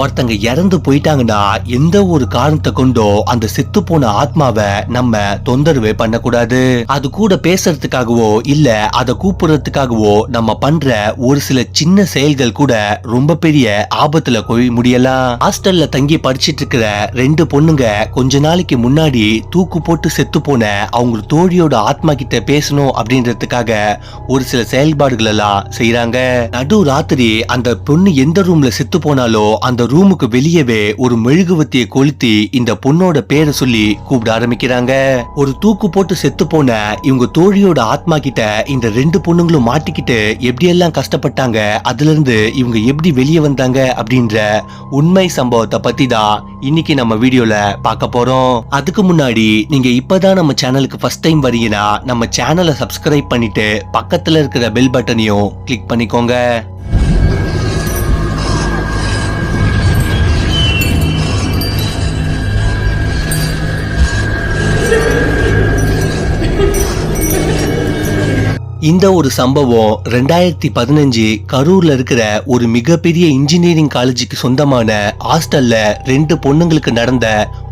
ஒருத்தங்க இறந்து போயிட்டாங்கன்னா எந்த ஒரு காரணத்தை கொண்டோ அந்த செத்து போன ஆத்மாவை நம்ம தொந்தரவே பண்ணக்கூடாது. அது கூட பேசுறதுக்காகவோ இல்ல அதை கூப்பிடுறதுக்காகவோ நம்ம பண்ற ஒரு சில சின்ன செயல்கள் கூட ரொம்ப பெரிய ஆபத்துல போய் முடியலாம். ஹாஸ்டல்ல தங்கி படிச்சிட்டு இருக்கிற ரெண்டு பொண்ணுங்க கொஞ்ச நாளைக்கு முன்னாடி தூக்கு போட்டு செத்து போன அவங்க தோழியோட ஆத்மா கிட்ட பேசணும் அப்படின்றதுக்காக ஒரு சில செயல்பாடுகள் எல்லாம் செய்யறாங்க நடு ராத்திரி அந்த பொண்ணு எந்த ரூம்ல செத்து போனாலோ அந்த ரூமுக்கு வெளியவே ஒரு மெழுகுவத்திய கொளுத்தி இந்த பொண்ணோட பேரை சொல்லி கூப்பிட ஆரம்பிக்கிறாங்க. ஒரு தூக்கு போட்டு செத்து போன இவங்க தோழியோட ஆத்மா கிட்ட இந்த ரெண்டு பொண்ணுங்களும் மாட்டிக்கிட்டு எப்படியெல்லாம் கஷ்டப்பட்டாங்க அதுல இருந்து இவங்க எப்படி வெளியே வந்தாங்க அப்படின்ற உண்மை சம்பவத்தை பத்தி தான் இன்னைக்கு நம்ம வீடியோல பார்க்க போறோம். அதுக்கு முன்னாடி நீங்க இப்பதான் நம்ம சேனலுக்கு ஃபர்ஸ்ட் டைம் வரீங்கன்னா நம்ம சேனலை சப்ஸ்கிரைப் பண்ணிட்டு பக்கத்துல இருக்கிற பெல் பட்டனையும் கிளிக் பண்ணிக்கோங்க. இந்த ஒரு சம்பவம் ரெண்டாயிரத்தி பதினஞ்சு கரூர்ல இருக்கிற ஒரு மிகப்பெரிய இன்ஜினியரிங் காலேஜுக்கு சொந்தமான ஹாஸ்டல்ல ரெண்டு பொண்ணுங்களுக்கு நடந்த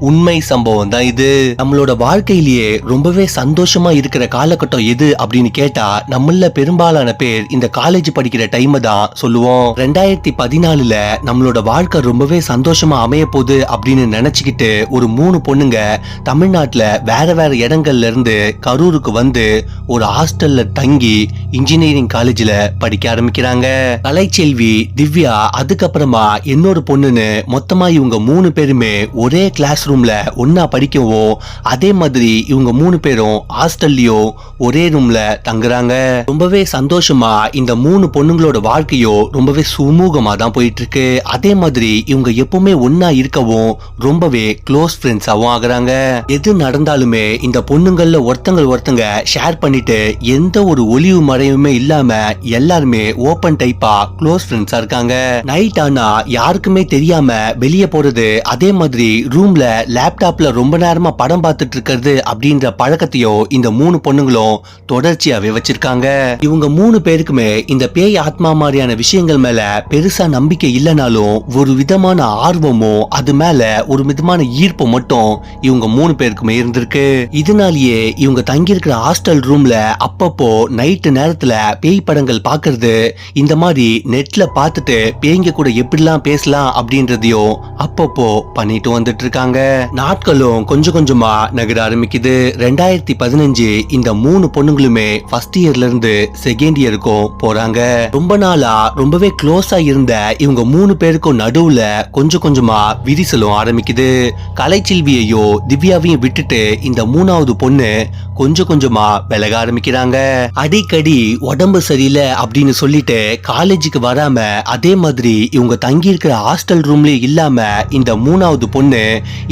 உண்மை சம்பவம் தான் இது. நம்மளோட வாழ்க்கையிலேயே ரொம்பவே சந்தோஷமா இருக்கிற காலகட்டம் எது அப்படின்னு கேட்டா நம்மள பெரும்பாலான பேர் இந்த காலேஜ் படிக்கிற டைம் தான் சொல்லுவோம். ரெண்டாயிரத்தி பதினாலுல நம்மளோட வாழ்க்கை ரொம்பவே சந்தோஷமா அமைய போகுது அப்படின்னு நினைச்சுக்கிட்டு ஒரு மூணு பொண்ணுங்க தமிழ்நாட்டுல வேற வேற இடங்கள்ல இருந்து கரூருக்கு வந்து ஒரு ஹாஸ்டல்ல தங்கி இன்ஜினியரிங் காலேஜ்ல படிக்க ஆரம்பிக்கிறாங்க. கலைச்செல்வி திவ்யா அதுக்கப்புறமா இன்னொரு பொண்ணுன்னு மொத்தமா இவங்க மூணு பேருமே ஒரே கிளாஸ் ரூம் ரூமில் ஒன்றா படிக்கவும் அதே மாதிரி இவங்க மூணு பேரும் ஹாஸ்டல்லையோ ஒரே ரூமில் தங்குறாங்க. ரொம்பவே சந்தோஷமாக இந்த மூணு பொண்ணுங்களோட வாழ்க்கையோ ரொம்பவே சுமூகமாக தான் போயிட்டுருக்கு. அதே மாதிரி இவங்க எப்பவுமே ஒன்றா இருக்கவும் ரொம்பவே க்ளோஸ் ஃப்ரெண்ட்ஸாகவும் ஆகுறாங்க. எது நடந்தாலுமே இந்த பொண்ணுங்கள்ல ஒருத்தங்க ஒருத்தங்க ஷேர் பண்ணிட்டு எந்த ஒரு ஒளிவு மறைவுமே இல்லாம எல்லாருமே ஓப்பன் டைப்பா க்ளோஸ் ஃப்ரெண்ட்ஸா இருக்காங்க. நைட் ஆனா யாருக்குமே தெரியாம வெளியே போறது அதே மாதிரி ரூம்ல லேப்டாப்ல ரொம்ப நேரமா படம் பார்த்துட்டு இருக்கிறது அப்படின்ற பழக்கத்தையோ இந்த மூணு பொண்ணுங்களும் தொடர்ச்சியாவே வச்சிருக்காங்க. இவங்க மூணு பேருக்குமே இந்த பேய் ஆத்மா மாதிரியான விஷயங்கள் மேல பெருசா நம்பிக்கை இல்லைனாலும் ஒரு விதமான ஆர்வமும் அது மேல ஒரு விதமான ஈர்ப்பு மட்டும் இவங்க மூணு பேருக்குமே இருந்திருக்கு. இதனாலேயே இவங்க தங்கியிருக்கிற ஹாஸ்டல் ரூம்ல அப்பப்போ நைட்டு நேரத்துல பேய் படங்கள் பாக்குறது இந்த மாதிரி நெட்ல பார்த்துட்டு பேய்ங்க கூட எப்படிலாம் பேசலாம் அப்படின்றதையும் அப்பப்போ பண்ணிட்டு வந்துட்டு இருக்காங்க. நாட்களும் கொஞ்சம் கொஞ்சமா நகர ஆரம்பிக்குது. ரெண்டாயிரத்தி பதினஞ்சு இந்த மூணு பொண்ணுங்களுமே ஃபர்ஸ்ட் இயர்ல இருந்து செகண்ட் இயருக்கும் போறாங்க. ரொம்ப நாளா ரொம்பவே க்ளோஸா இருந்த இவங்க மூணு பேருக்கும் நடுவுல கொஞ்சம் கொஞ்சமா விரிசலும் ஆரம்பிக்குது. கலைச்செல்வியையோ திவ்யாவையும் விட்டுட்டு இந்த மூணாவது பொண்ணு கொஞ்சம் கொஞ்சமா விலக ஆரம்பிக்கிறாங்க. அடிக்கடி உடம்பு சரியில்லை அப்படின்னு சொல்லிட்டு காலேஜுக்கு வராம அதே மாதிரி இவங்க தங்கி இருக்கிற ஹாஸ்டல் ரூம்லயே இல்லாம இந்த மூணாவது பொண்ணு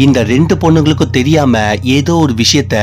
இந்த ரெண்டு பொண்ணுங்களுக்கும் தெரியாம ஏதோ ஒரு விஷயத்த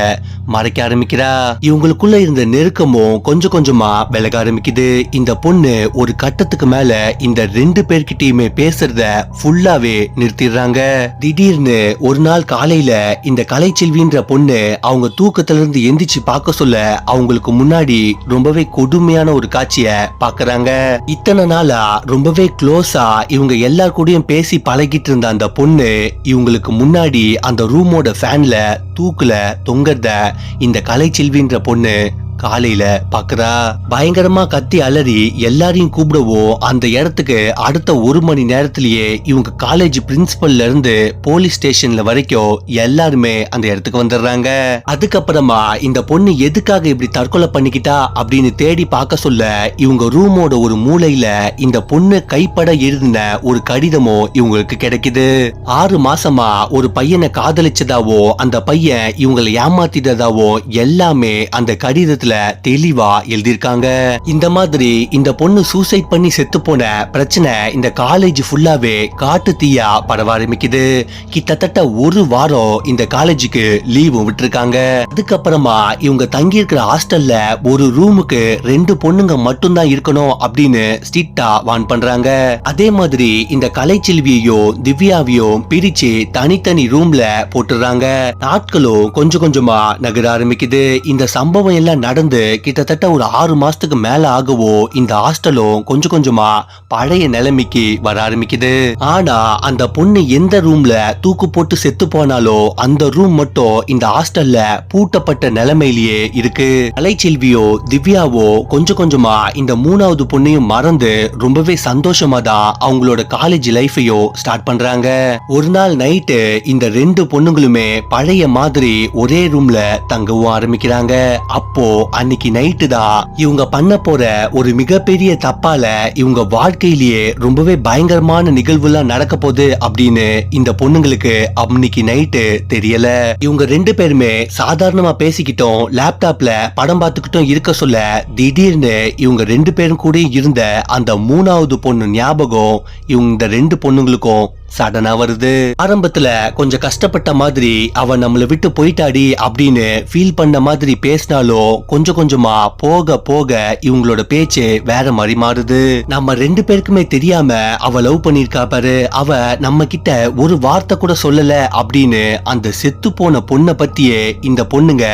மறைக்க ஆரம்பிக்கிறா. இவங்களுக்குள்ள இருந்த நெருக்கமும் கொஞ்சம் கொஞ்சமா விலக ஆரம்பிக்குது. இந்த பொண்ணு ஒரு கட்டத்துக்கு மேல இந்த ரெண்டு பேர்கிட்டயுமே பேசுறத ஃபுல்லாவே நிறுத்திடுறாங்க. திடீர்னு ஒரு நாள் காலையில இந்த கலைச்செல்வின்ற பொண்ணு அவங்க தூக்கத்துல இருந்து எந்திரிச்சு பார்க்க சொல்ல அவங்களுக்கு முன்னாடி ரொம்பவே கொடுமையான ஒரு காட்சிய பாக்குறாங்க. இத்தனை நாளா ரொம்பவே க்ளோஸா இவங்க எல்லார் கூடயும் பேசி பழகிட்டு இருந்த அந்த பொண்ணு இவங்களுக்கு முன்னாடி அந்த ரூமோட ஃபேன்ல தூக்குல தொங்கறத இந்த கலைச்செல்வின்ற பொண்ணு காலையில பாக்குறா? பயங்கரமா கத்தி அலறி எல்லாரையும் கூப்பிடவோ அந்த இடத்துக்கு அடுத்த ஒரு மணி நேரத்திலேயே இவங்க காலேஜ் பிரின்சிபல்ல இருந்து போலீஸ் ஸ்டேஷன்ல வரைக்கும் எல்லாருமே அந்த இடத்துக்கு வந்துடுறாங்க. அதுக்கப்புறமா இந்த பொண்ணு எதுக்காக இப்படி தற்கொலை பண்ணிக்கிட்டா அப்படின்னு தேடி பார்க்க சொல்ல இவங்க ரூமோட ஒரு மூலையில இந்த பொண்ணு கைப்பட எழுதின ஒரு கடிதமும் இவங்களுக்கு கிடைக்குது. ஆறு மாசமா ஒரு பையனை காதலிச்சதாவோ அந்த பையன் இவங்களை ஏமாத்திட்டதாவோ எல்லாமே அந்த கடிதத்துல தெளிவா எழுதியிருக்காங்க. இந்த மாதிரி இந்த பொண்ணு சூசைட் பண்ணி செத்து போன பிரச்சனை இந்த காலேஜ் ஃபுல்லாவே காட்டு தீயா பரவ ஆரம்பிக்குது. கிட்டத்தட்ட ஒரு வாரம் இந்த காலேஜுக்கு லீவும் விட்டுருக்காங்க. அதுக்கப்புறமா இவங்க தங்கி இருக்கிற ஹாஸ்டல்ல ஒரு ரூமுக்கு ரெண்டு பொண்ணுங்க மட்டும்தான் இருக்கணும் அப்படின்னு ஸ்ட்ரிக்டா வான் பண்றாங்க. அதே மாதிரி இந்த கலைச்செல்வியையும் திவ்யாவையும் பிரிச்சு தனித்தனி ரூம்ல போட்டுறாங்க. நாட்களும் கொஞ்சம் கொஞ்சமா நகர ஆரம்பிக்குது. இந்த சம்பவம் எல்லாம் நட நடந்து கிட்டத்தட்ட ஒரு ஆறு மாசத்துக்கு மேல ஆகவோ இந்த ஹாஸ்டலும் கொஞ்சம் கொஞ்சமா பழைய நிலைமைக்கு வர ஆரம்பிக்குது. ஆனா அந்த பொண்ணு எந்த ரூம்ல தூக்கு போட்டு செத்து போனாலோ அந்த ரூம் மட்டும் இந்த ஹாஸ்டல்ல பூட்டப்பட்ட நிலைமையிலேயே இருக்கு. கலைச்செல்வியோ திவ்யாவோ கொஞ்சம் கொஞ்சமா இந்த மூணாவது பொண்ணையும் மறந்து ரொம்பவே சந்தோஷமா தான் அவங்களோட காலேஜ் லைஃபையோ ஸ்டார்ட் பண்றாங்க. ஒரு நாள் நைட்டு இந்த ரெண்டு பொண்ணுங்களுமே பழைய மாதிரி ஒரே ரூம்ல தங்கவும் ஆரம்பிக்கிறாங்க. அப்போ அன்னைக்கு நைட்டு தான் இவங்க பண்ண போற ஒரு மிகப்பெரிய தப்பால இவங்க வாழ்க்கையிலேயே ரொம்பவே பயங்கரமான நிகழ்வுலாம் நடக்க போகுது அப்படின்னு இந்த பொண்ணுங்களுக்கு அன்னைக்கு நைட்டு தெரியல. இவங்க ரெண்டு பேருமே சாதாரணமா பேசிக்கிட்டோம் லேப்டாப்ல படம் பார்த்துக்கிட்டும் இருக்க சொல்ல திடீர்னு இவங்க ரெண்டு பேரும் கூட இருந்த அந்த மூணாவது பொண்ணு ஞாபகம் இவங்க இந்த ரெண்டு பொண்ணுங்களுக்கும் சடனா வருது. ஆரம்பத்துல கொஞ்சம் கஷ்டப்பட்ட மாதிரி அவ நம்மள விட்டு போயிட்டாடி அப்படின்னு ஃபீல் பண்ண மாதிரி பேசினாலும் கொஞ்சம் கொஞ்சமா போக போக இவங்களோட பேச்சு வேற மாதிரி மாறுது. நம்ம ரெண்டு பேருக்குமே தெரியாம அவ லவ் பண்ணிருக்கா பாரு. அவ நம்ம கிட்ட ஒரு வார்த்தை கூட சொல்லல அப்படின்னு அந்த செத்து போன பொண்ணை பத்தியே இந்த பொண்ணுங்க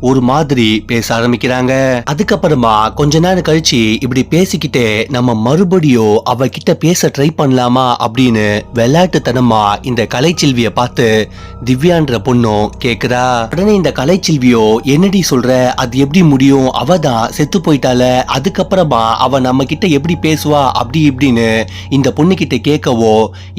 ஒரு மாதிரி பேச ஆரம்பிக்கிறாங்க. அதுக்கப்புறமா கொஞ்ச நேரம் கழிச்சு இப்படி பேசிக்கிட்டே நம்ம மறுபடியும் அவ கிட்ட பேச ட்ரை பண்ணலாமா அப்படின்னு விளையாட்டுத்தனமா இந்த கலைச்செல்விய பார்த்து திவ்யான்ற பொண்ணும் கேக்குறா. உடனே இந்த கலைச்செல்வியோ என்னடி சொல்ற? அது எப்படி முடியும்? அவ தான் செத்து போயிட்டால அதுக்கப்புறமா அவ நம்ம கிட்ட எப்படி பேசுவா? அப்படி இப்படின்னு இந்த பொண்ணு கிட்ட கேட்கவோ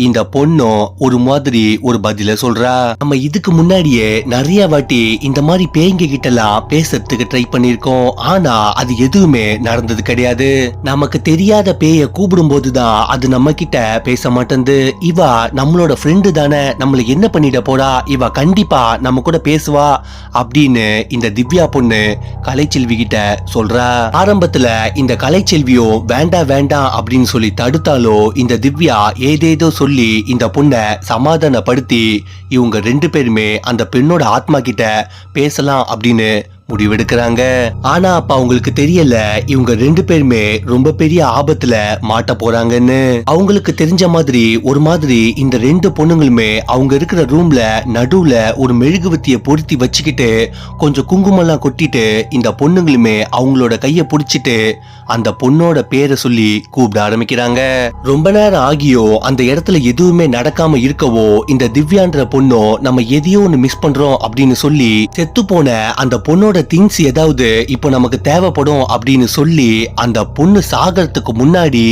இந்த பொண்ணும் ஒரு மாதிரி ஒரு பதில சொல்றா. நம்ம இதுக்கு முன்னாடியே நிறைய வாட்டி இந்த மாதிரி பேய்ங்க கிட்ட எல்லாம் பேசுறதுக்கு ட்ரை பண்ணிருக்கோம் ஆனா அது எதுவுமே நடந்தது கிடையாது. நமக்கு தெரியாத பேய கூப்பிடும் போதுதான் அது நம்ம கிட்ட பேச மாட்டேங்குது இவ நம்மளோட ஃப்ரெண்டு தானே. நம்மள என்ன பண்ணிட போறா? இவ கண்டிப்பா நம்ம கூட பேசுவா அப்படின்னு இந்த திவ்யா பொண்ணு கலைச்செல்வி கிட்ட சொல்றா. ஆரம்பத்துல இந்த கலைச்செல்வியோ வேண்டாம் வேண்டாம் அப்படின்னு சொல்லி தடுத்தாலோ இந்த திவ்யா ஏதேதோ சொல்லி இந்த பொண்ணை சமாதானப்படுத்தி இவங்க ரெண்டு பேருமே அந்த பெண்ணோட ஆத்மா கிட்ட பேசலாம் அப்படின்னு முடிவெடுக்கிறாங்க. ஆனா அப்ப அவங்களுக்கு தெரியல இவங்க ரெண்டு பேருமே ரொம்ப பெரிய ஆபத்துல மாட்ட போறாங்கன்னு. அவங்களுக்கு தெரிஞ்ச மாதிரி ஒரு மாதிரி இந்த ரெண்டு பொண்ணுங்களுமே அவங்க இருக்கிற ரூம்ல நடுவுல ஒரு மெழுகுவத்திய பொருத்தி வச்சுக்கிட்டு கொஞ்சம் குங்குமம்லாம் கொட்டிட்டு இந்த பொண்ணுங்களுமே அவங்களோட கைய புடிச்சிட்டு அந்த பொண்ணோட பேரை சொல்லி கூப்பிட ஆரம்பிக்கிறாங்க. ரொம்ப நேரம் ஆகியோ அந்த இடத்துல எதுவுமே நடக்காம இருக்கவோ இந்த திவ்யான்ற பொண்ணோ நம்ம எதையோ ஒண்ணு மிஸ் பண்றோம் அப்படின்னு சொல்லி செத்து போன அந்த பொண்ணோட திங்ஸ் ஏதாவது இப்போ நமக்கு தேவைப்படும் அப்படின்னு சொல்லி அந்த பொண்ணு சாகிறதுக்கு முன்னாடி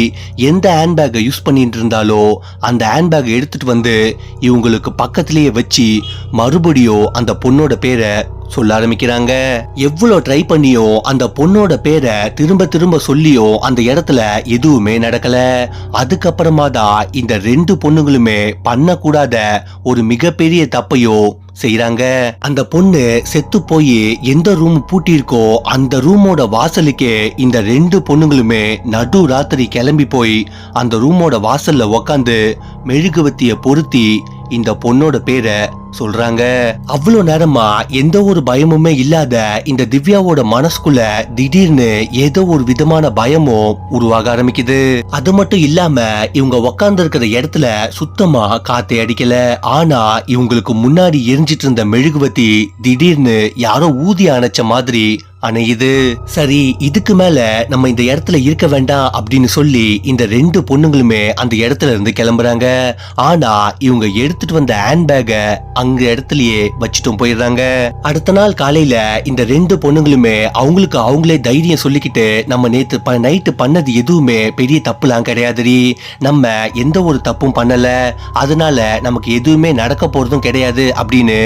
எந்த ஹேண்ட்பேக்கை யூஸ் பண்ணிட்டு இருந்தாலோ அந்த ஹேண்ட்பேக்கை எடுத்துட்டு வந்து இவங்களுக்கு பக்கத்திலேயே வச்சு மறுபடியும் அந்த பொண்ணோட பேரை சொல்ல ஆரம்பிக்கிறாங்க. எவ்வளவு ட்ரை பண்ணியோ அந்த பொண்ணோட பேரை திரும்ப திரும்ப சொல்லியோ அந்த இடத்துல எதுவுமே நடக்கல. அதுக்கப்புறமா தான் இந்த ரெண்டு பொண்ணுங்களுமே பண்ணக்கூடாத ஒரு மிகப்பெரிய தப்பையோ செய்யறாங்க அந்த பொண்ணு செத்து போய் எந்த ரூம் பூட்டியிருக்கோ அந்த ரூமோட வாசலுக்கே இந்த ரெண்டு பொண்ணுங்களுமே நடு ராத்திரி கிளம்பி போய் அந்த ரூமோட வாசல்ல உக்காந்து மெழுகுவத்திய பொருத்தி இந்த பொண்ணோட பேரை சொல்றாங்க. அவ்வளவு நேரமா எந்த ஒரு பயமுமே இல்லாத இந்த திவ்யாவோட மனசுக்குள்ள திடீர்னு ஏதோ ஒரு விதமான பயமும் உருவாக ஆரம்பிக்குது. அது மட்டும் இல்லாம இவங்க உக்காந்து இருக்கிற இடத்துல சுத்தமா காத்தே அடிக்கல. ஆனா இவங்களுக்கு முன்னாடி எரிஞ்சிட்டு இருந்த மெழுகுவத்தி திடீர்னு யாரோ ஊதி அணைச்ச மாதிரி அணையுது. சரி இதுக்கு மேல நம்ம இந்த இடத்துல இருக்க வேண்டாம் அப்படின்னு சொல்லி இந்த ரெண்டு பொண்ணுங்களுமே அந்த இடத்துல இருந்து கிளம்புறாங்க. ஆனா இவங்க எடுத்துட்டு வந்த ஹேண்ட்பேக அங்க இடத்துலயே வச்சுட்டும் போயிடுறாங்க. அடுத்த நாள் காலையில இந்த ரெண்டு பொண்ணுங்களுமே அவங்களுக்கு அவங்களே தைரியம் சொல்லிக்கிட்டு நம்ம நேத்து ப நைட்டு பண்ணது எதுவுமே பெரிய தப்புலாம் கிடையாதுடி. நம்ம எந்த ஒரு தப்பும் பண்ணல. அதனால நமக்கு எதுவுமே நடக்க போறதும் கிடையாது அப்படின்னு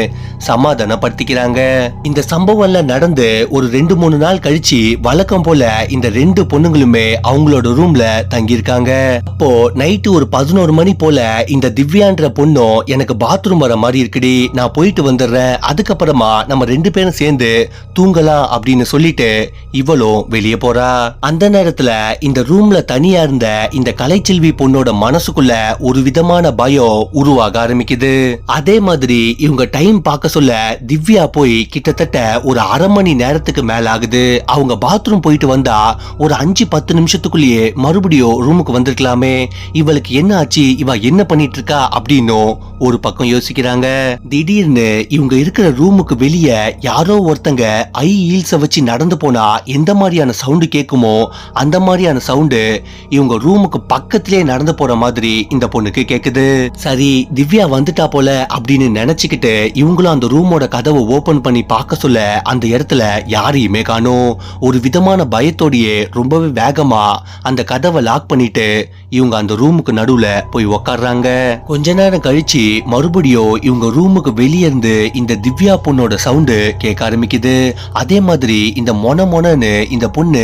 சமாதானப்படுத்திக்கிறாங்க. இந்த சம்பவம் எல்லாம் நடந்து ஒரு ரெண்டு மூணு நாள் கழிச்சு வழக்கம் போல இந்த ரெண்டு பொண்ணுங்களுமே அவங்களோட ரூம்ல தங்கியிருக்காங்க. அப்போ நைட்டு ஒரு பதினோரு மணி போல இந்த திவ்யான்ற பொண்ணும் எனக்கு பாத்ரூம் வர மாதிரி இருக்கு இருக்குடி நான் போயிட்டு வந்துடுறேன். அதுக்கப்புறமா நம்ம ரெண்டு பேரும் சேர்ந்து தூங்கலாம் அப்படின்னு சொல்லிட்டு இவளும் வெளியே போறா. அந்த நேரத்துல இந்த ரூம்ல தனியா இருந்த இந்த கலைச்செல்வி பொண்ணோட மனசுக்குள்ள ஒரு விதமான பயம் உருவாக ஆரம்பிக்குது. அதே மாதிரி இவங்க டைம் பார்க்க சொல்ல திவ்யா போய் கிட்டத்தட்ட ஒரு அரை மணி நேரத்துக்கு மேல ஆகுது. அவங்க பாத்ரூம் போயிட்டு வந்தா ஒரு அஞ்சு பத்து நிமிஷத்துக்குள்ளேயே மறுபடியும் ரூமுக்கு வந்திருக்கலாமே. இவளுக்கு என்ன ஆச்சு இவ என்ன பண்ணிட்டு இருக்கா? அப்படின்னும் ஒரு பக்கம் யோசிக்கிறாங்க. திடீர்னு இவங்க இருக்கிற ரூமுக்கு வெளியே யாரோ ஒருத்தங்க ஐ ஹீல்ஸ வச்சு நடந்து போனா எந்த மாதிரியான சவுண்டு கேட்குமோ அந்த மாதிரியான சவுண்டு இவங்க ரூமுக்கு பக்கத்திலே நடந்து போற மாதிரி இந்த பொண்ணுக்கு கேக்குது. சரி திவ்யா வந்துட்டா போல அப்படின்னு நினைச்சுக்கிட்டு இவங்களும் அந்த ரூமோட கதவை ஓபன் பண்ணி பார்க்க சொல்ல அந்த இடத்துல யாரையுமே காணும். ஒரு விதமான பயத்தோடயே ரொம்பவே வேகமா அந்த கதவை லாக் பண்ணிட்டு இவங்க அந்த ரூமுக்கு நடுவுல போய் உக்காடுறாங்க கொஞ்ச நேரம் கழிச்சு மறுபடியும் இவங்க ரூமுக்கு வெளியே இருந்து இந்த திவ்யா பொண்ணோட சவுண்டு கேட்க ஆரம்பிக்குது. அதே மாதிரி இந்த மொன மொனன்னு இந்த பொண்ணு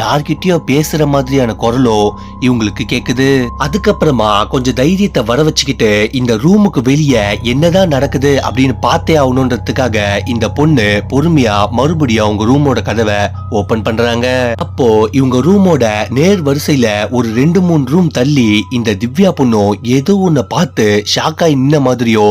யார்கிட்டயோ பேசுற மாதிரியான குரலோ இவங்களுக்கு கேக்குது. அதுக்கப்புறமா கொஞ்சம் தைரியத்தை வர வச்சுக்கிட்டு இந்த ரூமுக்கு வெளியே என்னதான் நடக்குது அப்படின்னு பார்த்தே ஆகணுன்றதுக்காக இந்த பொண்ணு பொறுமையா மறுபடியும் அவங்க ரூமோட கதவை ஓபன் பண்றாங்க. அப்போ இவங்க ரூமோட நேர் வரிசையில ஒரு ரெண்டு மூணு ரூம் தள்ளி இந்த திவ்யா பொண்ணும் ஏதோ ஒன்ன பார்த்து ஷாக்காய் நின்ன மாதிரியோ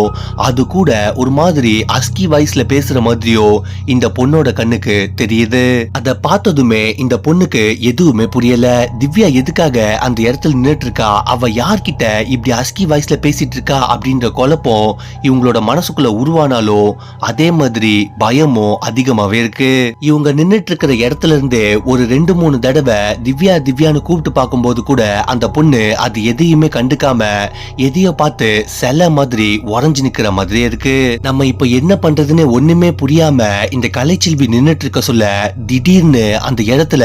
அது கூட ஒரு மாதிரி அஸ்கி வாய்ஸ்ல பேசுற மாதிரியோ இந்த பொண்ணோட கண்ணுக்கு தெரியுது. அத பார்த்ததுமே இந்த பொண்ணுக்கு எதுவுமே புரியல. திவ்யா எதுக்காக அந்த இடத்துல நின்னுட்டு இருக்கா அவ யார்கிட்ட இப்படி அஸ்கி வாய்ஸ்ல பேசிட்டு இருக்கா அப்படின்ற குழப்பம் இவங்களோட மனசுக்குள்ள உருவானாலோ அதே மாதிரி பயமும் அதிகமாவே இருக்கு. இவங்க நின்னுட்டு இருக்கிற இடத்துல இருந்து ஒரு ரெண்டு மூணு தடவை திவ்யா திவ்யான்னு கூப்பிட்டு பார்க்கும்போது கூட அந்த பொண்ணு அது எதையுமே கண்டுக்காம எதையோ பார்த்து சில மாதிரி உறைஞ்சு நிக்கிற மாதிரி மாதிரியே இருக்கு நம்ம இப்ப என்ன பண்றதுன்னு ஒண்ணுமே புரியாம இந்த கலைச்செல்வி நின்னுட்டு இருக்க சொல்ல திடீர்னு அந்த இடத்துல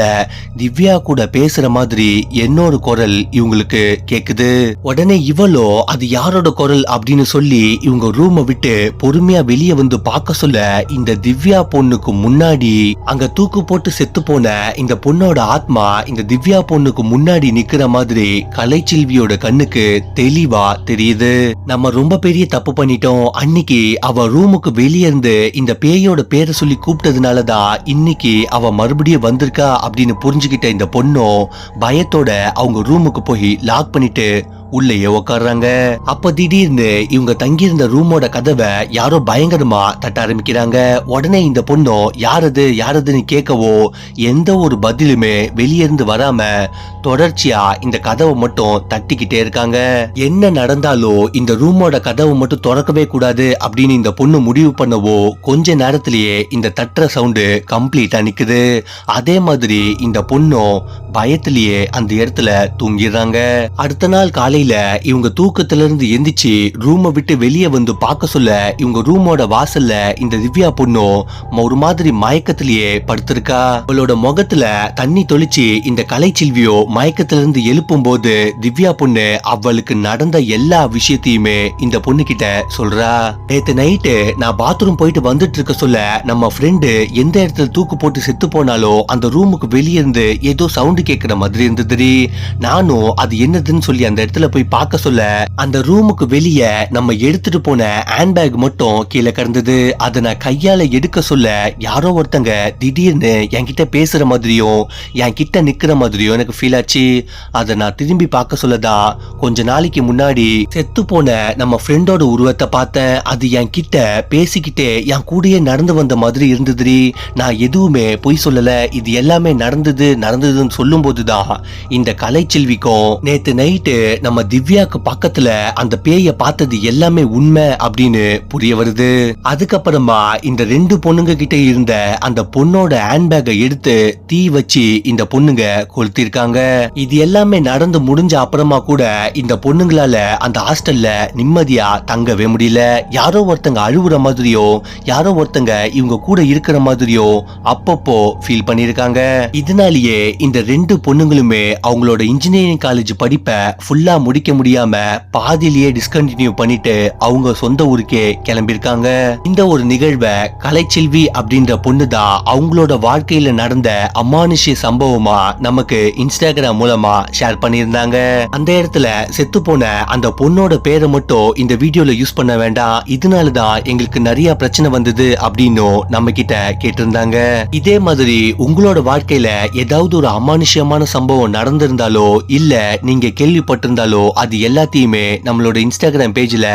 திவ்யா கூட பேசுற மாதிரி என்னோட குரல் இவங்களுக்கு கேக்குது. உடனே இவளோ அது யாரோட குரல்? அப்படின்னு சொல்லி இவங்க ரூமை விட்டு பொறுமையா வெளியே வந்து பார்க்க சொல்ல இந்த திவ்யா பொண்ணுக்கு முன்னாடி அங்க தூக்கு போட்டு செத்து போன இந்த பொண்ணோட ஆத்மா இந்த திவ்யா பொண்ணுக்கு முன்னாடி நிக்கிற மாதிரி கலைச்செல்வியோட கண்ணுக்கு தெளிவா தெரியுது. நம்ம ரொம்ப பெரிய தப்பு பண்ணிட்டோம். அன்னைக்கு அவ ரூமுக்கு வெளியே இருந்து இந்த பேயோட பேரை சொல்லி கூப்பிட்டதுனாலதான் இன்னைக்கு அவ மறுபடியும் வந்திருக்கா அப்படின்னு புரிஞ்சுக்கிட்ட இந்த பொண்ணும் பயத்தோட அவங்க ரூமுக்கு போய் லாக் பண்ணிட்டு உள்ளேயே உட்கார்றாங்க அப்ப திடீர்னு இவங்க தங்கியிருந்த ரூமோட கதவை யாரோ பயங்கரமா தட்ட ஆரம்பிக்கிறாங்க. உடனே இந்த பொண்ணும் யாரது யாரதுன்னு கேட்கவோ எந்த ஒரு பதிலுமே வெளியிருந்து வராம தொடர்ச்சியா இந்த கதவை மட்டும் தட்டிக்கிட்டே இருக்காங்க. என்ன நடந்தாலும் இந்த ரூமோட கதவை மட்டும் திறக்கவே கூடாது அப்படின்னு இந்த பொண்ணு முடிவு பண்ணவோ கொஞ்ச நேரத்திலேயே இந்த தட்டுற சவுண்டு கம்ப்ளீட்டா நிக்குது. அதே மாதிரி இந்த பொண்ணும் பயத்திலேயே அந்த இடத்துல தூங்கிடுறாங்க. அடுத்த நாள் காலையில இவங்க தூக்கத்துல இருந்து எந்திரிச்சு ரூமை விட்டு வெளியே வந்து பார்க்க சொல்ல இவங்க ரூமோட வாசல்ல இந்த திவ்யா பொண்ணும் ஒரு மாதிரி மயக்கத்திலேயே படுத்திருக்கா. அவளோட முகத்துல தண்ணி தொளிச்சு இந்த கலைச்செல்வியோ மயக்கத்துல இருந்து எழுப்பும் போது திவ்யா பொண்ணு அவளுக்கு நடந்த எல்லா விஷயத்தையுமே இந்த பொண்ணு கிட்ட சொல்றா. நேத்து நைட்டு நான் பாத்ரூம் போயிட்டு வந்துட்டு இருக்க சொல்ல நம்ம ஃப்ரெண்டு எந்த இடத்துல தூக்கு போட்டு செத்து போனாலோ அந்த ரூமுக்கு வெளியே இருந்து ஏதோ சவுண்டு கேட்கிற மாதிரி இருந்ததுடி. நானும் அது என்னதுன்னு சொல்லி அந்த இடத்துல போய் பார்க்க சொல்ல அந்த ரூமுக்கு வெளியே நம்ம எடுத்துட்டு போன ஹேண்ட்பேக் மட்டும் கீழே கிடந்தது. அதை நான் கையால எடுக்க சொல்ல யாரோ ஒருத்தங்க திடீர்னு என்கிட்ட பேசுற மாதிரியும் என் கிட்ட நிக்கிற மாதிரியும் எனக்கு ஃபீல் ஆச்சு. அதை நான் திரும்பி பார்க்க சொல்லதா கொஞ்ச நாளைக்கு முன்னாடி செத்து போன நம்ம ஃப்ரெண்டோட உருவத்தை பார்த்தேன். அது என் கிட்ட பேசிக்கிட்டே என் கூடயே நடந்து வந்த மாதிரி இருந்ததுடி. நான் எதுவுமே பொய் சொல்லல. இது எல்லாமே நடந்தது நடந்ததுன்னு சொல்லும் போதுதான் இந்த கலைச்செல்விக்கும் நேத்து நைட்டு நம்ம நம்ம திவ்யாக்கு பக்கத்துல அந்த பேய பார்த்தது எல்லாமே உண்மை அப்படின்னு புரிய வருது. அதுக்கப்புறமா இந்த ரெண்டு பொண்ணுங்க கிட்ட இருந்த அந்த பொண்ணோட ஹேண்ட்பேக்கை எடுத்து தீ வச்சு இந்த பொண்ணுங்க கொளுத்திருக்காங்க. இது எல்லாமே நடந்து முடிஞ்ச அப்புறமா கூட இந்த பொண்ணுங்களால அந்த ஹாஸ்டல்ல நிம்மதியா தங்கவே முடியல. யாரோ ஒருத்தங்க அழுகுற மாதிரியோ யாரோ ஒருத்தங்க இவங்க கூட இருக்கிற மாதிரியோ அப்பப்போ ஃபீல் பண்ணிருக்காங்க. இதனாலேயே இந்த ரெண்டு பொண்ணுங்களுமே அவங்களோட இன்ஜினியரிங் காலேஜ் படிப்பை ஃபுல்லா முடிக்க முடியாம பாதியிலேயே டிஸ்கண்டினியூ பண்ணிட்டு அவங்க சொந்த ஊருக்கே கிளம்பியிருக்காங்க. இந்த ஒரு நிகழ்வை கலைச்செல்வி அப்படின்ற பொண்ணு தான் அவங்களோட வாழ்க்கையில நடந்த அமானுஷ்ய சம்பவமா நமக்கு இன்ஸ்டாகிராம் மூலமா ஷேர் பண்ணியிருந்தாங்க. அந்த இடத்துல செத்து போன அந்த பொண்ணோட பேரை மட்டும் இந்த வீடியோல யூஸ் பண்ண வேண்டாம். இதனாலதான் எங்களுக்கு நிறைய பிரச்சனை வந்தது அப்படின்னும் நம்ம கிட்ட கேட்டிருந்தாங்க. இதே மாதிரி உங்களோட வாழ்க்கையில ஏதாவது ஒரு அமானுஷ்யமான சம்பவம் நடந்திருந்தாலோ இல்ல நீங்க கேள்விப்பட்டிருந்தாலோ நடந்ததோ அது எல்லாத்தையுமே நம்மளோட இன்ஸ்டாகிராம் பேஜ்ல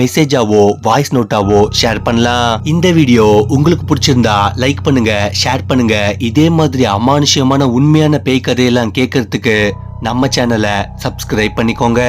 மெசேஜாவோ வாய்ஸ் நோட்டாவோ ஷேர் பண்ணலாம். இந்த வீடியோ உங்களுக்கு பிடிச்சிருந்தா லைக் பண்ணுங்க ஷேர் பண்ணுங்க. இதே மாதிரி அமானுஷ்யமான உண்மையான பேய் கதையெல்லாம் கேட்கறதுக்கு நம்ம சேனலை சப்ஸ்கிரைப் பண்ணிக்கோங்க.